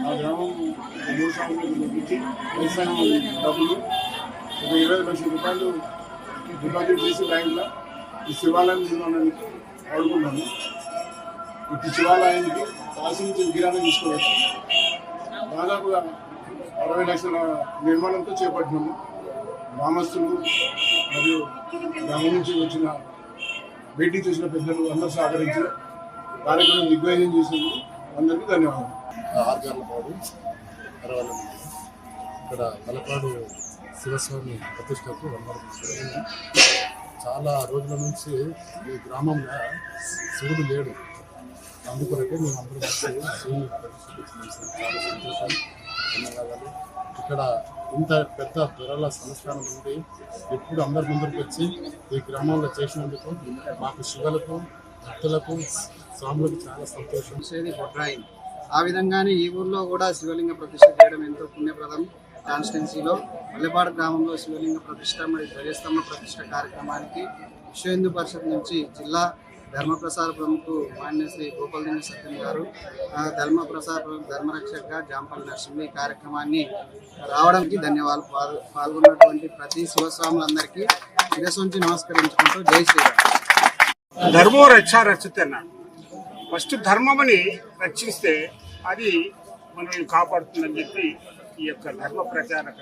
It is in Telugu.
ఆ గ్రామం మూడు సంవత్సరాలు వ్యవసాయం డబ్బులు ఒక ఇరవై లక్షల రూపాయలు డిపాజిట్ చేసి బ్యాంకులో ఈ శివాలయం నిర్మాణానికి వాడుకున్నాము ఈ శివాలయానికి కాశీ నుంచి విగ్రహాన్ని తీసుకోవచ్చు దాదాపుగా అరవై లక్షల నిర్మాణంతో చేపట్టినాము. గ్రామస్తులు మరియు గ్రామం నుంచి వచ్చిన భేటీ చేసిన పెద్దలు అందరూ సహకరించి కార్యక్రమం దిగ్విజయం చేసినందుకు అందరికీ ధన్యవాదాలు. ఆర్గాలపాడు అరవాలి ఇక్కడ తలపాడు శివస్వామి ప్రతిష్టకు వందలు చాలా రోజుల నుంచి ఈ గ్రామంలో శివుడు లేడు. అందుకొరకే మేము అందరం శివుని చాలా సంతోషం. ధన్యవాదాలు. ఇక్కడ ఇంత పెద్ద దొరల సంస్థానం నుండి ఎప్పుడు అందరి ముందరికి వచ్చి ఈ గ్రామంలో చేసినందుకు మాకు శివులకు భక్తులకు స్వాములకు చాలా సంతోషం. వచ్చేది బొడ్రాయి ఆ విధంగానే ఈ ఊర్లో కూడా శివలింగ ప్రతిష్ఠ చేయడం ఎంతో పుణ్యప్రదం. కాన్స్టిట్యున్సీలో మల్లెపాడు గ్రామంలో శివలింగ ప్రతిష్ఠ మరియు ధ్వజస్తంభ ప్రతిష్ఠ కార్యక్రమానికి విశ్వ హిందూ పరిషత్ నుంచి జిల్లా ధర్మప్రసార ప్రముఖు మాన్య శ్రీ గోపాలదేవి సత్యం గారు ఆ, ధర్మప్రసార ప్రముఖ ధర్మరక్షకగా జాంపల్లి నరసింహ ఈ కార్యక్రమాన్ని రావడానికి ధన్యవాదాలు పాల్- పాల్గొన్నటువంటి ప్రతి శివస్వాములందరికీ. శిరస్సుంచి నమస్కరించుకుంటూ జై శ్రీరామ్. ధర్మో రక్ష రక్షితే అన్నాడు ఫస్ట్ ధర్మమని రక్షిస్తే అది మనల్ని కాపాడుతుందని చెప్పి ఈ యొక్క ధర్మ ప్రచారక